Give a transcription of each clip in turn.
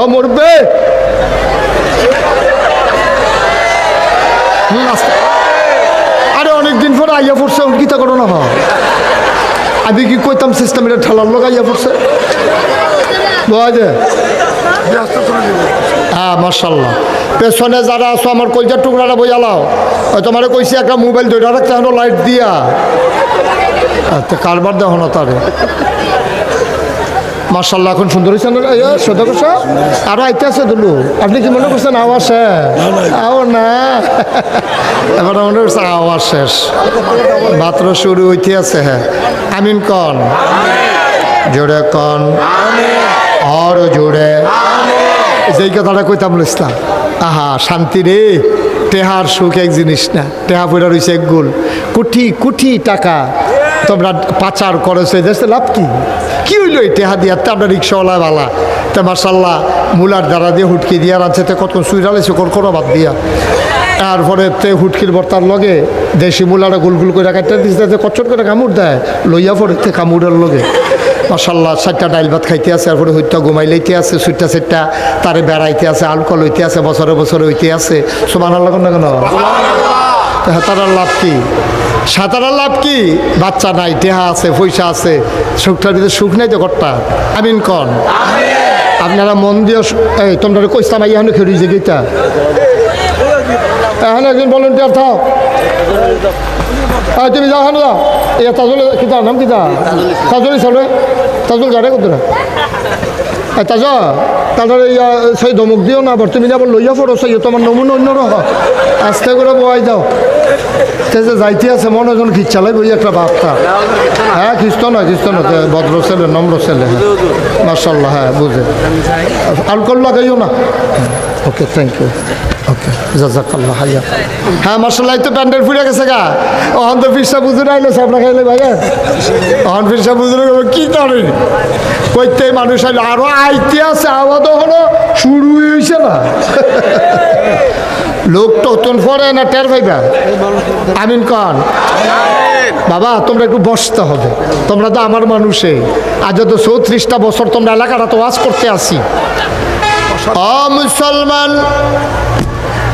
ও মরবে। আরে অনেকদিন পরে আইয়া পড়ছে গীতা করো না হয় আমি কি কইতাম সিস্টেম এটা ঠেলার লোক আইয়া পড়ছে? বোঝা যায় হ্যাঁ মার্শাল্লাহ পেছনে যারা আছো, আমার কলজার টুকরাটা ওই তোমার কইছি, একটা মোবাইল দুইটা রাখতে হলো লাইট দিয়া। আচ্ছা কারবার দেখো না তারে। মার্শাল্লাহ এখন সুন্দর হয়েছে না? সদ্য করছে? আরও আইতে আছে দুলু। আপনি কি মনে করছেন আওয়াজ শেষ? আও না। এবার মনে করছে আওয়াজ শেষ। মাত্র শুরু হইতে আছে হ্যাঁ। আমিন কন। জোরে কন। আর জোরে। যেই কথাটা কইতাম ইসলাম। আহা শান্তি রে। টেহার সুখ এক জিনিস না। টেহা পড়া রয়েছে এক গোল। কোটি কোটি টাকা তোমরা পাচার করেছ দেশে লাভ কি? কি হইল এই টেহা দিয়া? তা আমরা রিক্সাওয়ালা বালা। তা মার্শাল্লাহ মুলার দ্বারা দিয়ে হুটকি দিয়া রাখছে তে কত সুইরালেছে করো বাদ দিয়া। তারপরে তে হুটকির বর্তার লগে দেশি মুলারা গুল গুল করে কাটতে দিচ্ছে কচ্চট করে কামড় দেয়, লইয়া পড়ে তে কামড়ের লগে। মাসাল্লাহ চারটা ডাইল ভাত খাইতে আছে তারপরে হইতে ঘুমাই লইতে আছে, সুইটটা সেটটা তারে বেড়াইতে আছে আলকল হইতে আছে, বছরে বছরে হইতে আছে। সমান আল্লাহ না কেন? সাঁতারার লাভ কি? সাঁতারার লাভ কি? বাচ্চা নাই টেহা আছে, পয়সা আছে, সুখটার ভিতরে সুখ নাই তো কর্তা? আমিন কন। আপনারা মন দিয়ে এই, তোমরা আই এখন খেলি যে গীতা এখন একজন ভলেন্টিয়ার থাও তুমি যাও হানো যাও। এই, তাজুল কিতা নাম কিতা তাজুলি চলবে তাজুল গাড়ে কত এই তাজ তাদের ইয়া সেই ধমক দিও না আবার তুমি আবার লইয়া পড়ো, সেই তোমার নমুনা অন্য রহ। আস্তে করে বয়াই যাও তে যে যাইতে আছে, মনে এজন খিচ্ছালাই বই একটা বার্তা হ্যাঁ খ্রিস্ট নয় খ্রিস্ট নয় ভদ্র ছেলে, নম্র ছেলে হ্যাঁ। মার্শাল্লাহ হ্যাঁ বুঝে। আলকোল লাগাইও না। ওকে থ্যাংক ইউ ওকে, জাজাকাল্লাহ হাইয়া। হ্যাঁ মার্শাল্লাহ তো প্যান্ডেল ফুরে গেছে গা। অহন তো ফিরসা বুঝে আইলো সাপনা খাইলে ভাই অহন ফিরসা বুঝে কি করে কইতে মানুষ আইলো, আরও আইতে আছে আওয়াজ হলো শুরু হয়েছে না। লোক তো অতন পরে না, টের পাইবা? আমিন কন। বাবা, তোমরা একটু বসতে হবে। তোমরা তো আমার মানুষে। আজ তো চৌত্রিশটা বছর তোমরা এলাকাটা তো ওয়াজ করতে আসি। অ, মুসলমান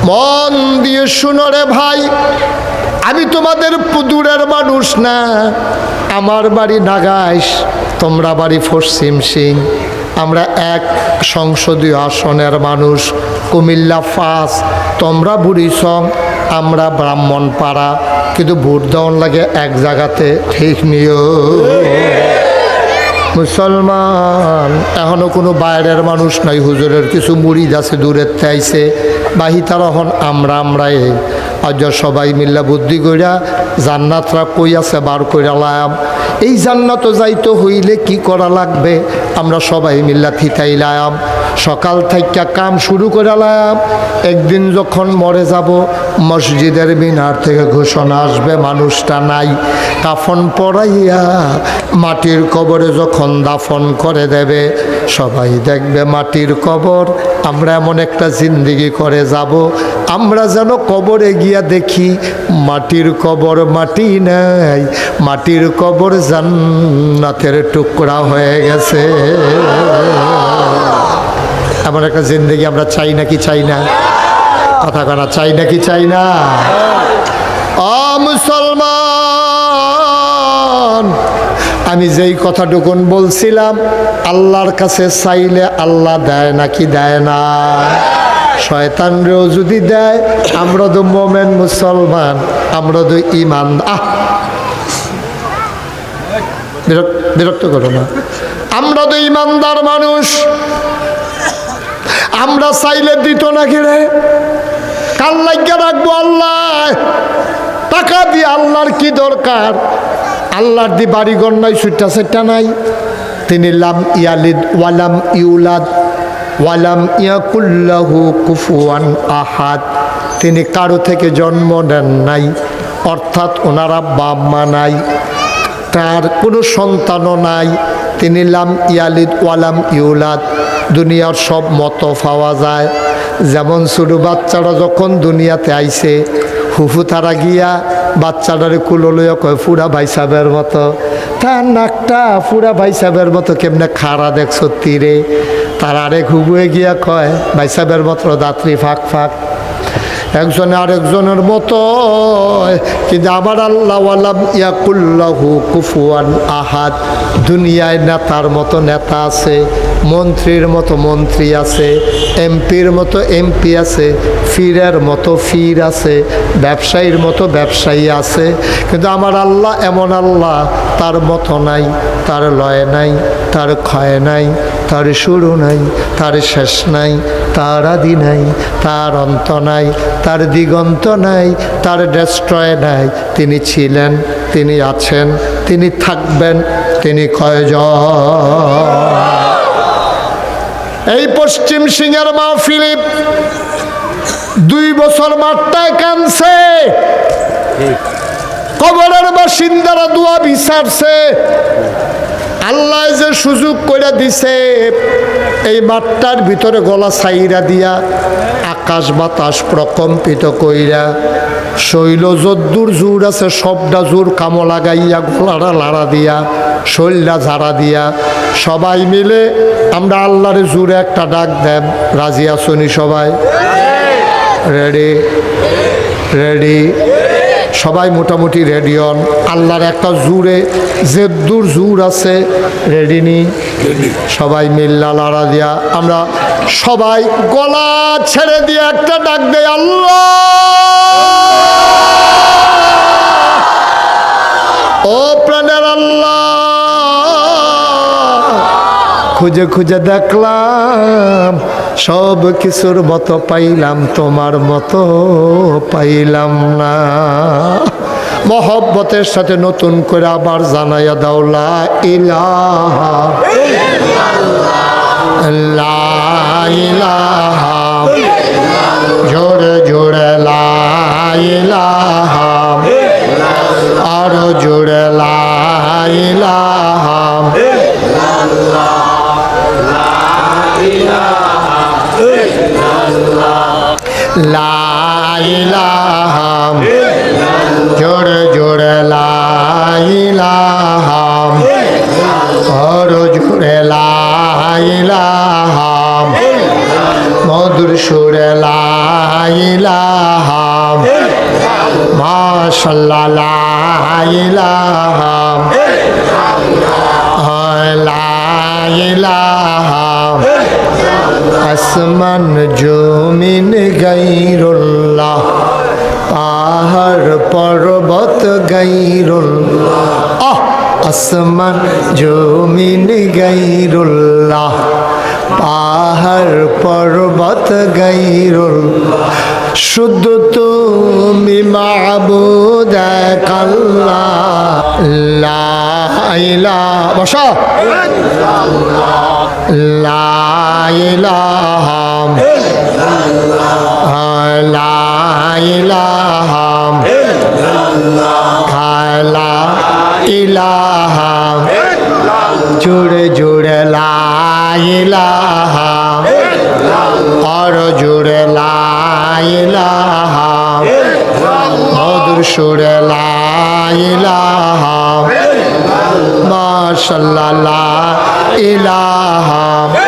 মন দিয়ে শুনো রে ভাই, আমি তোমাদের দূরের মানুষ না। আমার বাড়ি নাগাইশ, তোমরা বাড়ি পশ্চিম সিং। আমরা এক সংসদীয় আসনের মানুষ, কুমিল্লা ফাঁস তোমরা বুড়িসং আমরা ব্রাহ্মণ পাড়া কিন্তু ভোট দেওয়ার লাগে এক জায়গাতে ঠিক নিও মুসলমান। এখনও কোনো বাইরের মানুষ নাই, হুজুরের কিছু মুড়িদ আছে দূরের চাইছে বাহি তারা হন আমরা, আমরাই। আজ সবাই মিল্লা বুদ্ধি কইরা জান্নাতরা কই আছে বার কইরা লাম এই জান্নাত যাইতে হইলে কি করা লাগবে? আমরা সবাই মিল্লা থিতাইলাম সকাল থেকে কাম শুরু করে লাম একদিন যখন মরে যাব, মসজিদের মিনার থেকে ঘোষণা আসবে, মানুষটা নাই। কাফন পরাইয়া মাটির কবরে যখন দাফন করে দেবে। সবাই দেখবে মাটির কবর। আমরা এমন একটা জিন্দিগি করে যাব। আমরা যেন কবরে গিয়া দেখি, মাটির কবর মাটি নাই। মাটির কবর জান্নাতের টুকরা হয়ে গেছে। এমন একটা জিন্দিগি আমরা চাই নাকি চাই না? কথা করা চাই নাকি চাই না? অ মুসলমান! আমি যেই কথাটুকুন বলছিলাম, আল্লাহর কাছে চাইলে আল্লাহ দেয় নাকি দেয় না। শয়তানরেও যদি দেয়, আমরা তো মোমেন মুসলমান, আমরা তো ইমান আহ! বিরক্ত করো না। আমরা তো ইমানদার মানুষ। আমরা চাইলে দিত না রে? কাল লাগিয়া রাখব আল্লাহ? টাকা দিয়ে আল্লাহর কি দরকার? আল্লাহর দি বাড়িঘর নাই সুইটা সেটা নাই। তিনি লাম ইয়ালিদ, ওয়ালাম ইউলাদ, ওয়ালাম ইয়াকুল্লাহু কুফুয়ান আহাদ। তিনি কারও থেকে জন্ম নেন নাই, অর্থাৎ ওনারা বাপ মা নাই, তার কোনো সন্তানও নাই। তিনি লাম ইয়ালিদ, ওয়ালাম ইউলাদ, দুনিয়ার সব মত পাওয়া যায়। যেমন ছোটো বাচ্চারা যখন দুনিয়াতে আইছে হুফু তারা গিয়া বাচ্চাটারে কুলো লইয়া কয় ফুরা ভাই সাহেবের মতো। তার নাকটা ফুরা ভাই সাহেবের মতো কেমনে খাড়া দেখছ তীরে তার আরেক হুবুয়ে গিয়া কয়, ভাই সাহেবের মতো দাত্রী ফাঁক ফাঁক। একজনে আরেকজনের মতো। কিন্তু আমার আল্লাহ আলাম কুফুয়ান আহাদ। দুনিয়ায় নেতার মতো নেতা আছে, মন্ত্রীর মতো মন্ত্রী আছে, এমপির মতো এমপি আছে, ফিরের মতো ফির আছে, ব্যবসায়ীর মতো ব্যবসায়ী আছে। কিন্তু আমার আল্লাহ এমন আল্লাহ, তার মতো নাই, তার লয় নাই, তার ক্ষয় নাই, তার শুরু নাই, তার শেষ নাই তার আদি নাই, তার অন্ত নাই, তার দিগন্ত নাই, তার ডেস্ট্রয় নাই। তিনি ছিলেন, তিনি আছেন, তিনি থাকবেন, তিনি কয়জন? এই পশ্চিম সিংহের মা ফিলিপ দুই বছর মাঠটায় কানছে কবরের বাসিন্দারা দোয়া বিচারছে। আল্লাহ যে সুযোগ করে দিছে। এই মাঠটার ভিতরে গলা সাইরা দিয়া আকাশ বাতাস প্রকম্পিত কইরা শৈল যদ্দুর জোর আছে সবটা জোর কামো লাগাইয়া, গলাটা লাড়া দিয়া, শৈলটা ঝাড়া দিয়া, সবাই মিলে আমরা আল্লাহরে জোরে একটা ডাক দেব। রাজি আসনি সবাই? রেডি রেডি সবাই মোটামুটি রেডি হন আল্লাহর একটা জুড়ে যে দূর জুর আছে রেডি নি। সবাই মিল্লা লাড়া দিয়া। আমরা সবাই গলা ছেড়ে দিয়ে একটা ডাক দেয় আল্লাহ! ও প্রাণের আল্লাহ! খুঁজে খুঁজে দেখলাম সব কিছুর মতো পাইলাম, তোমার মতো পাইলাম না। মহব্বতের সাথে নতুন করে আবার জানাইয়া দাওলা ইলাহা লা ইলাহা। জোরে জোরে, লা ইলাহা হরজুরে লাইলাহাম। মধুর সুরে লাইলাহাম। মাশাল্লাহ লা জমিন গাইরুল্লাহ পাহাড় পর্বত গাইরুল্লাহ শুধু তুমি মাবুদ কাল্লাহ লা ইলাহা বসা। লা ইলাহা জুড়ে জুড়ে লাইলা। অর জুড়ে লাইলা। মধুর সুরে লাইলা। মাশাল্লাহ ইলাহা